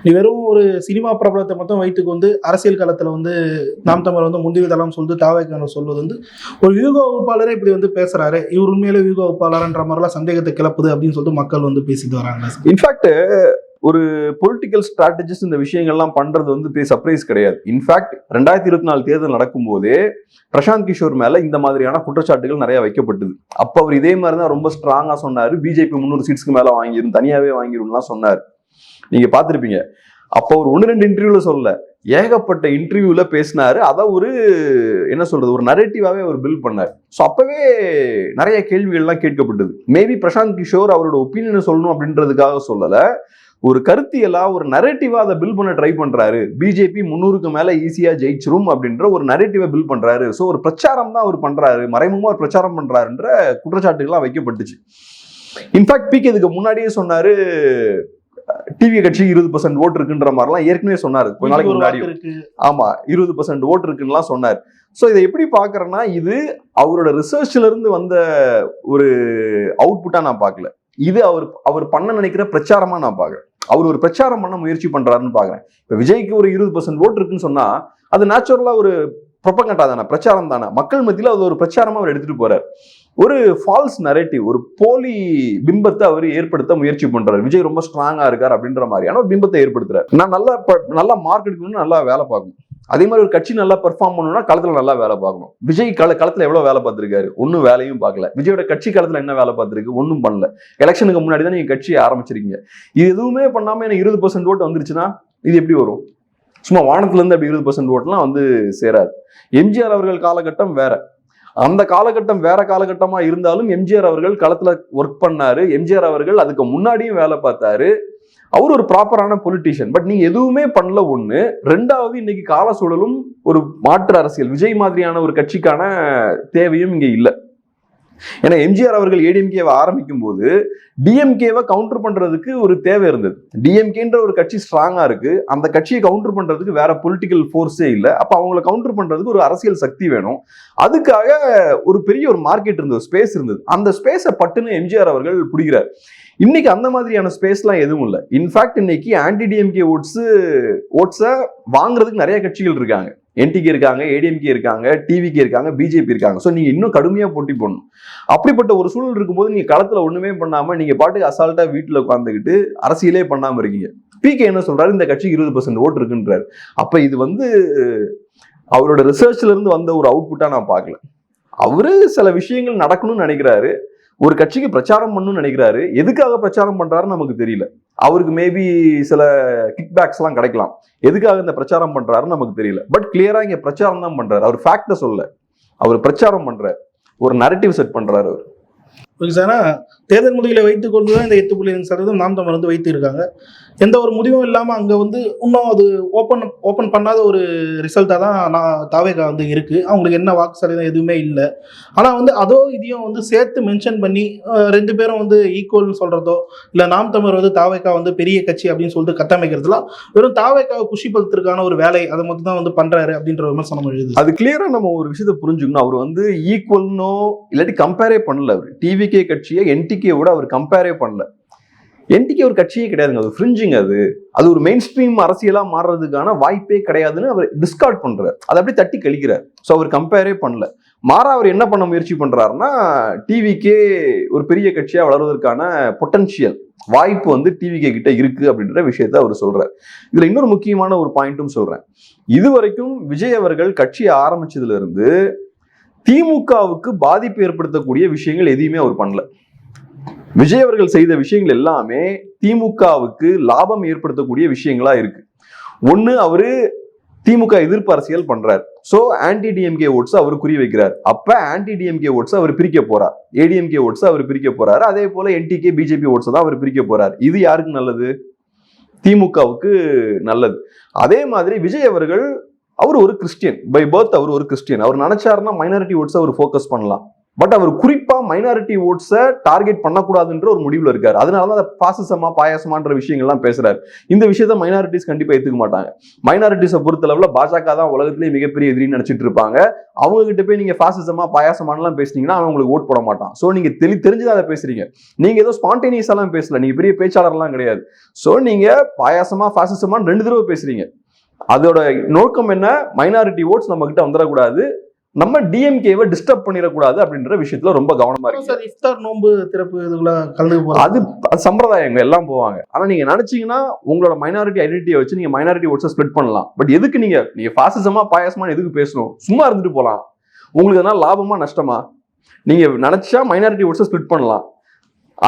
நீ வெறும் ஒரு சினிமா பிரபலத்தை மட்டும் கொண்டு அரசியல் களத்துல வந்து நாம் தமிழர் வந்து முந்திவிதெல்லாம் சொல்லிட்டு தாவைக்கான சொல்வது வந்து ஒரு யூக வகுப்பாளரே இப்படி வந்து பேசுறாரு. இவர் உண்மையிலே யூக வகுப்பாளர்ன்ற மாதிரிலாம் சந்தேகத்தை கிளப்புது அப்படின்னு சொல்லிட்டு மக்கள் வந்து பேசிட்டு வராங்க. இன்ஃபேக்ட் ஒரு பொலிட்டிக்கல் ஸ்ட்ராட்டஜிஸ்ட் இந்த விஷயங்கள்லாம் பண்றது வந்து சர்ப்ரைஸ் கிடையாது. இன்ஃபேக்ட் ரெண்டாயிரத்தி இருபத்தி நாலு தேர்தல் நடக்கும்போதே பிரசாந்த் கிஷோர் மேல இந்த மாதிரியான குற்றச்சாட்டுகள் நிறைய வைக்கப்பட்டது. அப்ப அவர் இதே மாதிரி தான் ரொம்ப ஸ்ட்ராங்கா சொன்னாரு. பிஜேபி முந்நூறு சீட்ஸ்க்கு மேல வாங்கிடும் தனியாவே வாங்கிடும்லாம் சொன்னார். நீங்க பாத்திருப்பீங்க அப்ப ஒரு ஒன்று ரெண்டு இன்டர்வியூல சொல்லல. ஏகப்பட்ட இன்டர்வியூல பேசினாரு. அதை ஒரு என்ன சொல்றது ஒரு நரேட்டிவாவே அவர் பில்ட் பண்ணார். ஸோ அப்பவே நிறைய கேள்விகள்லாம் கேட்கப்பட்டது. மேபி பிரசாந்த் கிஷோர் அவரோட ஒப்பீனியனை சொல்லணும் அப்படின்றதுக்காக சொல்லலை. ஒரு கருத்தியலா ஒரு நரேட்டிவா அதை பில் பண்ண ட்ரை பண்றாரு. பிஜேபி முன்னூறுக்கு மேல ஈஸியா ஜெயிச்சிரும் அப்படின்ற ஒரு நரேட்டிவை பில் பண்றாரு. ஸோ ஒரு பிரச்சாரம் தான் அவர் பண்றாரு. மறைமுகமா ஒரு பிரச்சாரம் பண்றாருன்ற குற்றச்சாட்டுகள்லாம் வைக்கப்பட்டுச்சு. இன்ஃபேக்ட் பிக் இதுக்கு முன்னாடியே சொன்னாரு டிவி கட்சி இருபது பர்சன்ட் ஓட்டு இருக்குன்ற மாதிரிலாம் ஏற்கனவே சொன்னாரு. கொஞ்ச நாளைக்கு முன்னாடி ஆமா இருபது பர்சன்ட் ஓட்டு இருக்குன்னுலாம் சொன்னார். ஸோ இதை எப்படி பார்க்கறேன்னா இது அவரோட ரிசர்ச்ல இருந்து வந்த ஒரு அவுட்புட்டா நான் பார்க்கல. இது அவர் அவர் பண்ண நினைக்கிற பிரச்சாரமா நான் பார்க்கறேன். அவர் ஒரு பிரச்சாரம் பண்ண முயற்சி பண்றாருன்னு பார்க்குறேன். இப்போ விஜய்க்கு ஒரு இருபது பர்சன்ட் ஓட்டு இருக்குன்னு சொன்னா அது நேச்சுரலா ஒரு ப்ரொப்பகண்டா தானே பிரச்சாரம் தானே. மக்கள் மத்தியில் அது ஒரு பிரச்சாரமா அவர் எடுத்துட்டு போறார். ஒரு ஃபால்ஸ் நரேட்டிவ் ஒரு போலி பிம்பத்தை அவர் ஏற்படுத்த முயற்சி பண்றாரு. விஜய் ரொம்ப ஸ்ட்ராங்கா இருக்கார் அப்படின்ற மாதிரியான ஒரு பிம்பத்தை ஏற்படுத்துறாரு. நான் நல்லா நல்லா மார்க் எடுக்கணும்னு நல்லா வேலை பார்க்கணும். அதே மாதிரி ஒரு கட்சி நல்லா பெர்ஃபார்ம் பண்ணணும்னா களத்தில் நல்லா வேலை பார்க்கணும். விஜய் கள களத்தில் எவ்வளோ வேலை பார்த்துருக்காரு? ஒன்றும் வேலையும் பார்க்கல. விஜயோட கட்சி களத்தில் என்ன வேலை பார்த்துருக்கு? ஒன்றும் பண்ணல. எலெக்ஷனுக்கு முன்னாடி தான் நீங்கள் கட்சியை ஆரம்பிச்சிருக்கீங்க. இது எதுவுமே பண்ணாமல் எனக்கு இருபது பர்சன்ட் ஓட்டு வந்துருச்சுன்னா இது எப்படி வரும்? சும்மா வானத்துலேருந்து அப்படி இருபது பர்சன்ட் ஓட்டுலாம் வந்து சேராது. எம்ஜிஆர் அவர்கள் காலகட்டம் வேற. அந்த காலகட்டம் வேற காலகட்டமாக இருந்தாலும் எம்ஜிஆர் அவர்கள் களத்தில் ஒர்க் பண்ணாரு. எம்ஜிஆர் அவர்கள் அதுக்கு முன்னாடியும் வேலை பார்த்தாரு. அவர் ஒரு ப்ராப்பரான பொலிட்டிஷியன் பட் நீங்க எதுவுமே பண்ணல ஒண்ணு. ரெண்டாவது இன்னைக்கு கால சூழலும் ஒரு மாற்று அரசியல். விஜய் மாதிரியான ஒரு கட்சிக்கான தேவையும் இங்க இல்லை. ஏன்னா எம்ஜிஆர் அவர்கள் ஏடிஎம்கேவை ஆரம்பிக்கும் போது டிஎம்கேவை கவுண்டர் பண்றதுக்கு ஒரு தேவை இருந்தது. டிஎம்கேன்ற ஒரு கட்சி ஸ்ட்ராங்கா இருக்கு. அந்த கட்சியை கவுண்டர் பண்றதுக்கு வேற பொலிட்டிக்கல் ஃபோர்ஸே இல்லை. அப்ப அவங்கள கவுண்டர் பண்றதுக்கு ஒரு அரசியல் சக்தி வேணும். அதுக்காக ஒரு பெரிய ஒரு மார்க்கெட் இருந்தது ஸ்பேஸ் இருந்தது. அந்த ஸ்பேஸை பட்டுன்னு எம்ஜிஆர் அவர்கள் பிடிக்கிறார். இன்னைக்கு அந்த மாதிரியான ஸ்பேஸ்லாம் எதுவும் இல்லை. இன்ஃபேக்ட் இன்னைக்கு ஆன்டி டிஎம்கே ஓட்ஸு ஓட்ஸை வாங்குறதுக்கு நிறைய கட்சிகள் இருக்காங்க. என்டிகே இருக்காங்க ஏடிஎம்கே இருக்காங்க டிவிகே இருக்காங்க பிஜேபி இருக்காங்க. ஸோ நீங்கள் இன்னும் கடுமையாக போட்டி போடணும். அப்படிப்பட்ட ஒரு சூழல் இருக்கும்போது நீங்கள் களத்தில் ஒன்றுமே பண்ணாமல் நீங்கள் பாட்டுக்கு அசால்ட்டாக வீட்டில் உட்காந்துக்கிட்டு அரசியலே பண்ணாமல் இருக்கீங்க. பிகே என்ன சொல்கிறாரு இந்த கட்சிக்கு இருபது பர்சன்ட் ஓட்டு இருக்குன்றாரு. அப்போ இது வந்து அவரோட ரிசர்ச்ல இருந்து வந்த ஒரு அவுட்புட்டாக நான் பார்க்கல. அவரு சில விஷயங்கள் நடக்கணும்னு நினைக்கிறாரு. ஒரு கட்சிக்கு பிரச்சாரம் பண்ணணும்னு நினைக்கிறாரு. எதுக்காக பிரச்சாரம் பண்றாருன்னு நமக்கு தெரியல. அவருக்கு மேபி சில கிக் எல்லாம் கிடைக்கலாம். எதுக்காக இந்த பிரச்சாரம் பண்றாருன்னு நமக்கு தெரியல. பட் கிளியரா இங்க பிரச்சாரம் தான் பண்றாரு. அவர் ஃபேக்ட சொல்ல அவர் பிரச்சாரம் பண்றாரு. ஒரு நரேட்டிவ் செட் பண்றாரு அவர். Okay sir. தேர்தல் முடிவுகளை வைத்துக் கொண்டு தான் இந்த எட்டு புள்ளி சதவீதம் நாம் தமிழர் வந்து வைத்து இருக்காங்க எந்த ஒரு முடிவும் இல்லாமல் அங்கே வந்து இன்னும் அது ஓப்பன் ஓப்பன் பண்ணாத ஒரு ரிசல்ட்டாக தான் நான் தாவேகா வந்து இருக்குது அவங்களுக்கு என்ன வாக்கு சதவீதம் எதுவுமே இல்லை. ஆனால் வந்து அதோ இதையும் வந்து சேர்த்து மென்ஷன் பண்ணி ரெண்டு பேரும் வந்து ஈக்குவல்னு சொல்கிறதோ இல்லை நாம் தமிழர் வந்து தாவேகா வந்து பெரிய கட்சி அப்படின்னு சொல்லிட்டு கட்டமைக்கிறதுலாம் வெறும் தாவேக்காவை குஷிப்படுத்துறதுக்கான ஒரு வேலை அதை மட்டும் தான் வந்து பண்ணுறாரு அப்படின்ற விமர்சனம் எழுது அது கிளியராக நம்ம ஒரு விஷயத்தை புரிஞ்சுக்கணும். அவர் வந்து ஈக்குவல்னோ இல்லாட்டி கம்பேரே பண்ணல அவர். டிவிகே கட்சியை என்டிகே விட அவர் கம்பேரே பண்ணல. என்டிகே ஒரு கட்சியே கிடையாதுங்க. அது ஃப்ரிஞ்சிங் அது. அது ஒரு மெயின் ஸ்ட்ரீம் அரசியலாக மாறுறதுக்கான வாய்ப்பே கிடையாதுன்னு அவர் டிஸ்கார்ட் பண்றாரு. அதை அப்படியே தட்டி கழிக்கிறார். ஸோ அவர் கம்பேரே பண்ணல. மாறா அவர் என்ன பண்ண முயற்சி பண்ணுறாருன்னா டிவிக்கே ஒரு பெரிய கட்சியாக வளர்வதற்கான பொட்டன்ஷியல் வாய்ப்பு வந்து டிவிகே கிட்ட இருக்கு அப்படின்ற விஷயத்த அவர் சொல்றார். இதுல இன்னொரு முக்கியமான ஒரு பாயிண்ட்டும் சொல்றேன். இதுவரைக்கும் விஜய் அவர்கள் கட்சியை ஆரம்பிச்சதுல இருந்து திமுகவுக்கு பாதிப்பு ஏற்படுத்தக்கூடிய விஷயங்கள் எதையுமே அவர் பண்ணல. விஜய் அவர்கள் செய்த விஷயங்கள் எல்லாமே திமுகவுக்கு லாபம் ஏற்படுத்தக்கூடிய விஷயங்களா இருக்கு. ஒன்று அவரு திமுக எதிர்ப்பு அரசியல் பண்றாரு. ஸோ ஆன்டி டிஎம்கே ஓட்ஸ் அவர் குறி வைக்கிறார். அப்ப ஆன்டி டிஎம்கே ஓட்ஸ் அவர் பிரிக்க போறார். ஏடிஎம்கே ஓட்ஸ் அவர் பிரிக்க போறாரு. அதே போல என்டிகே பிஜேபி ஓட்ஸ் தான் அவர் பிரிக்க போறார். இது யாருக்கு நல்லது? திமுகவுக்கு நல்லது. அதே மாதிரி விஜய் அவர்கள் அவர் ஒரு கிறிஸ்டியன் பை பர்த் அவர் ஒரு கிறிஸ்டியன் அவர் நினைச்சாருன்னா மைனாரிட்டி ஓட்ஸ் அவர் ஃபோக்கஸ் பண்ணலாம். பட் அவர் குறிப்பா மைனாரிட்டி ஓட்ஸை டார்கெட் பண்ணக்கூடாதுன்ற ஒரு முடிவில் இருக்காரு. அதனால தான் அதை பாசிசமா பாயாசமான்ற விஷயங்கள்லாம் பேசுறாரு. இந்த விஷயத்த மைனாரிட்டிஸ் கண்டிப்பா ஏத்துக்க மாட்டாங்க. மைனாரிட்டிஸை பொறுத்தளவுல பாஜக தான் உலகத்திலேயே மிகப்பெரிய எதிரின்னு நினைச்சிட்டு இருப்பாங்க. அவங்க கிட்ட போய் நீங்க பாசிசமா பாயாசமானலாம் பேசுனீங்கன்னா அவன் உங்களுக்கு ஓட் போட மாட்டான். ஸோ நீங்க தெளி தெரிஞ்சுதான் அதை பேசுறீங்க. நீங்க ஏதோ ஸ்பான்டேனியஸ் எல்லாம் பேசல. நீங்க பெரிய பேச்சாளர்லாம் கிடையாது. ஸோ நீங்க பாயாசமா பாசிசமான்னு ரெண்டு தடவை பேசுறீங்க. அதோட நோக்கம் என்ன? மைனாரிட்டி ஓட்ஸ் நம்ம கிட்ட வந்துடக்கூடாது. நம்ம டிஎம்கேவை டிஸ்டர்ப் பண்ணிடக்கூடாது அப்படின்ற விஷயத்துல ரொம்ப கவனமா இருக்கு சார் இஃப்தார் நோன்பு திறப்பு இதுக்குள்ள கலந்து அது சம்பிரதாயங்க எல்லாம் போவாங்க. ஆனா நீங்க நினைச்சீங்கன்னா உங்களோட மைனாரிட்டி ஐடென்டிட்டியை வச்சு நீங்க மைனாரிட்டி ஓட்ஸை ஸ்ப்ளிட் பண்ணலாம். பட் எதுக்கு நீங்க நீங்க பாசிசமா பாயாசமா எதுக்கு பேசணும்? சும்மா இருந்துட்டு போலாம். உங்களுக்கு எதனா லாபமா நஷ்டமா? நீங்க நினைச்சா மைனாரிட்டி ஓட்ஸை ஸ்ப்ளிட் பண்ணலாம்.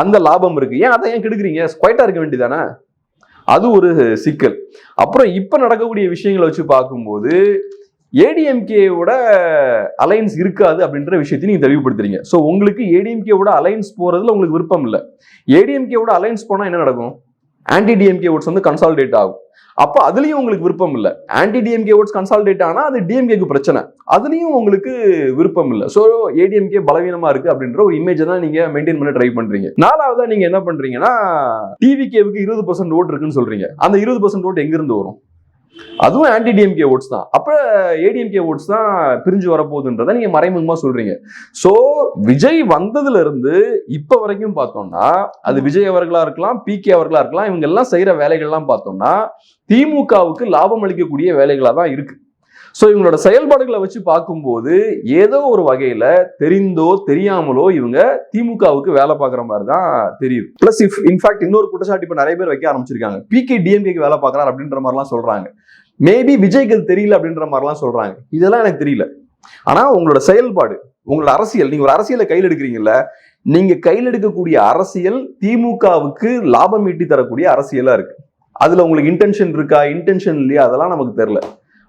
அந்த லாபம் இருக்கு. ஏன் அதை ஏன் கெடுக்குறீங்க? ஸ்கொயட்டா இருக்க வேண்டியதானே அது ஒரு சிக்கல். அப்புறம் இப்ப நடக்கக்கூடிய விஷயங்களை வச்சு பார்க்கும்போது ஏடிஎம்கேவோட அலைன்ஸ் இருக்காது அப்படின்ற விஷயத்தையும் நீங்கள் தெளிவுபடுத்துறீங்க. ஸோ உங்களுக்கு ஏடிஎம்கேவோட அலைன்ஸ் போகிறதுல உங்களுக்கு விருப்பம் இல்லை. ஏடிஎம்கேவோட அலைன்ஸ் போனால் என்ன நடக்கும்? ஆன்டி டிஎம்கே ஓட்ஸ் வந்து கன்சால்டேட் ஆகும். அப்போ அதுலேயும் உங்களுக்கு விருப்பம் இல்லை. ஆன்டி டிஎம்கே ஓட்ஸ் கன்சால்டேட் ஆனால் அது டிஎம்கேக்கு பிரச்சனை. அதுலேயும் உங்களுக்கு விருப்பம் இல்லை. ஸோ ஏடிஎம்கே பலவீனமாக இருக்குது அப்படின்ற ஒரு இமேஜை தான் நீங்கள் மெயின்டைன் பண்ண ட்ரை பண்ணுறீங்க நாலாவதாக நீங்கள் என்ன பண்ணுறீங்கன்னா டிவிகேவுக்கு இருபது பர்சன்ட் ஓட் இருக்குன்னு சொல்கிறீங்க அந்த இருபது பர்சன்ட் ஓட் எங்கேருந்து வரும்? அதுவும் ஆன்டி டிஎம்கே ஓட்ஸ் தான். அப்ப ஏடிஎம்கே ஓட்ஸ் தான் பிரிஞ்சு வரப்போகுதுன்றதை நீங்க மறைமுகமா சொல்றீங்க. சோ விஜய் வந்ததுல இருந்து இப்ப வரைக்கும் பார்த்தோம்னா அது விஜய் அவர்களா இருக்கலாம் பி கே அவர்களா இருக்கலாம் இவங்க எல்லாம் செய்யற வேலைகள்லாம் பார்த்தோம்னா திமுகவுக்கு லாபம் அளிக்கக்கூடிய வேலைகளா தான் இருக்கு. ஸோ இவங்களோட செயல்பாடுகளை வச்சு பார்க்கும்போது ஏதோ ஒரு வகையில தெரிந்தோ தெரியாமலோ இவங்க திமுகவுக்கு வேலை பார்க்குற மாதிரி தான் தெரியுது பிளஸ் இஃப் இன்ஃபேக்ட் இன்னொரு குற்றச்சாட்டு இப்போ நிறைய பேர் வைக்க ஆரம்பிச்சிருக்காங்க. பிகே டிஎம்கேக்கு வேலை பார்க்குறாரு அப்படின்ற மாதிரிலாம் சொல்றாங்க. மேபி விஜய்க்கு தெரியல அப்படின்ற மாதிரிலாம் சொல்றாங்க. இதெல்லாம் எனக்கு தெரியல. ஆனா உங்களோட செயல்பாடு உங்களோட அரசியல் நீங்க ஒரு அரசியலை கையில் எடுக்கிறீங்கல்ல நீங்க கையில் எடுக்கக்கூடிய அரசியல் திமுகவுக்கு லாபம் ஈட்டி தரக்கூடிய அரசியலா இருக்கு. அதுல உங்களுக்கு இன்டென்ஷன் இருக்கா இன்டென்ஷன் இல்லையா அதெல்லாம் நமக்கு தெரியல.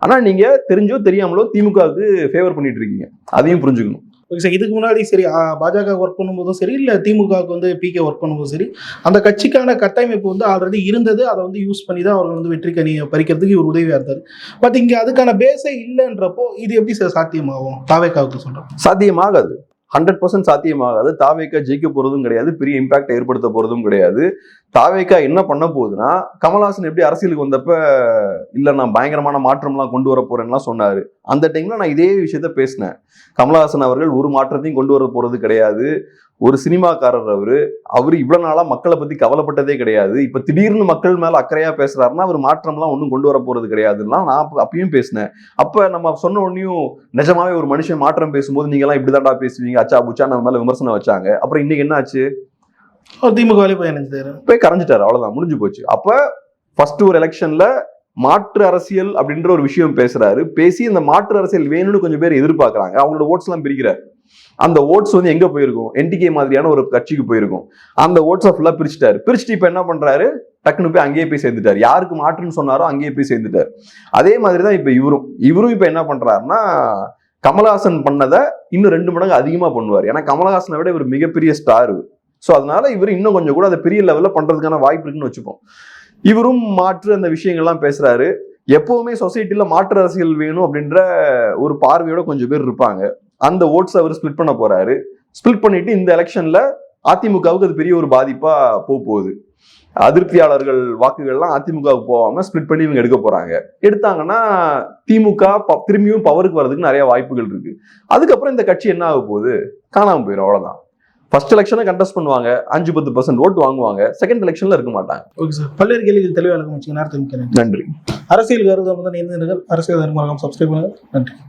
ஆனா நீங்க தெரிஞ்சோ தெரியாமலோ திமுகவுக்கு ஃபேவர் பண்ணிட்டு இருக்கீங்க. அதையும் புரிஞ்சுக்கணும். ஓகே சார் இதுக்கு முன்னாடி சரி பாஜக ஒர்க் பண்ணும்போதும் சரி இல்லை திமுகவுக்கு வந்து பிகே ஒர்க் பண்ணும்போதும் சரி அந்த கட்சிக்கான கட்டமைப்பு வந்து ஆல்ரெடி இருந்தது. அதை வந்து யூஸ் பண்ணி தான் அவர்கள் வந்து வெற்றி கனியை பறிக்கிறதுக்கு இவர் உதவியாக இருந்தார். பட் இங்கே அதுக்கான பேஸே இல்லைன்றப்போ இது எப்படி சார் சாத்தியமாகும்? தாவேக்காவுக்கு சொல்கிறோம் சாத்தியமாகாது. Hundred percent சாத்தியமாகாது. தாவேக்கா ஜெயிக்க போகிறதும் கிடையாது. பெரிய இம்பாக்ட் ஏற்படுத்த போகிறதும் கிடையாது. தாவேக்கா என்ன பண்ண போகுதுன்னா கமல்ஹாசன் எப்படி அரசியலுக்கு வந்தப்ப இல்லை நான் பயங்கரமான மாற்றம்லாம் கொண்டு வர போகிறேன்லாம் சொன்னார். அந்த டைமில் நான் இதே விஷயத்த பேசினேன். கமல்ஹாசன் அவர்கள் ஒரு மாற்றத்தையும் கொண்டு வர போகிறது கிடையாது. ஒரு சினிமாக்காரர் அவரு அவர் இவ்வளவு நாளா மக்களை பத்தி கவலைப்பட்டதே கிடையாது. இப்ப திடீர்னு மக்கள் மேல அக்கறையா பேசுறாருன்னா அவர் மாற்றம்லாம் ஒன்றும் கொண்டு வர போறது கிடையாதுன்னா நான் அப்ப- அப்பயும் பேசினேன். அப்ப நம்ம சொன்ன உடனேயும் நிஜமாவே ஒரு மனுஷன் மாற்றம் பேசும்போது நீங்க எல்லாம் இப்படிதான்டா பேசுவீங்க அச்சா புச்சா நம்ம மேல விமர்சனம் வச்சாங்க. அப்புறம் இன்னைக்கு என்ன ஆச்சு திமுகவிலே போய் கரைஞ்சிட்டாரு அவ்வளவுதான் முடிஞ்சு போச்சு. அப்ப ஃபர்ஸ்ட் ஒரு எலெக்ஷன்ல மாற்று அரசியல் அப்படின்ற ஒரு விஷயம் பேசுறாரு. பேசி இந்த மாற்று அரசியல் வேணும்னு கொஞ்சம் பேர் எதிர்பார்க்கறாங்க. அவங்களோட ஓட்ஸ் எல்லாம் பிரிக்கிறார். அந்த ஓட்ஸ் வந்து எங்க போயிருக்கும்? என்டிகே மாதிரியான ஒரு கட்சிக்கு போயிருக்கும். அந்த ஓட்ஸை ஃபுல்லா பிரிச்சுட்டாரு. பிரிச்சுட்டு இப்ப என்ன பண்றாரு? டக்குனு போய் அங்கேயே போய் சேர்ந்துட்டாரு. யாருக்கு மாற்றுன்னு சொன்னாரோ அங்கேயே போய் சேர்ந்துட்டாரு. அதே மாதிரி தான் இப்ப இவரும். இவரும் இப்ப என்ன பண்றாருன்னா கமலஹாசன் பண்ணதை இன்னும் ரெண்டு மடங்கு அதிகமா பண்ணுவார். ஏன்னா கமலஹாசனை விட இவர் மிகப்பெரிய ஸ்டார் ஸோ அதனால இவர் இன்னும் கொஞ்சம் கூட அதை பெரிய லெவல்ல பண்றதுக்கான வாய்ப்பு இருக்குன்னு வச்சுப்போம். இவரும் மாற்று அந்த விஷயங்கள்லாம் பேசுறாரு. எப்பவுமே சொசைட்டில மாற்று அரசியல் வேணும் அப்படின்ற ஒரு பார்வையோட கொஞ்சம் பேர் இருப்பாங்க. அந்த ஓட்ஸ் அவர் ஸ்ப்ளிட் பண்ண போறாரு. ஸ்ப்ளிட் பண்ணிட்டு இந்த எலெக்ஷன்ல அதிமுகவுக்கு அது பெரிய ஒரு பாதிப்பா போக போகுது. அதிருப்தியாளர்கள் வாக்குகள்லாம் அதிமுகவுக்கு போகாம ஸ்ப்ளிட் பண்ணி இவங்க எடுக்க போறாங்க. எடுத்தாங்கன்னா திமுக திரும்பியும் பவருக்கு வர்றதுக்கு நிறைய வாய்ப்புகள் இருக்கு. அதுக்கப்புறம் இந்த கட்சி என்ன ஆக போகுது? காணாம போயிடும் அவ்வளவுதான். ஃபர்ஸ்ட் எலெக்ஷனை கண்டெஸ்ட் பண்ணுவாங்க. அஞ்சு பத்து பர்சன்ட் ஓட்டு வாங்குவாங்க. செகண்ட் எலெக்ஷன்ல இருக்க மாட்டாங்க. ஓகே சார் பல்வேறு கேள்விகள் தெளிவாக நேரத்தை மிக்க நன்றி. அரசியல் கருத்து வந்து இணைந்திருங்கள் அரசியல் மறக்காம சப்ஸ்கிரைப் பண்ணுங்க. நன்றி.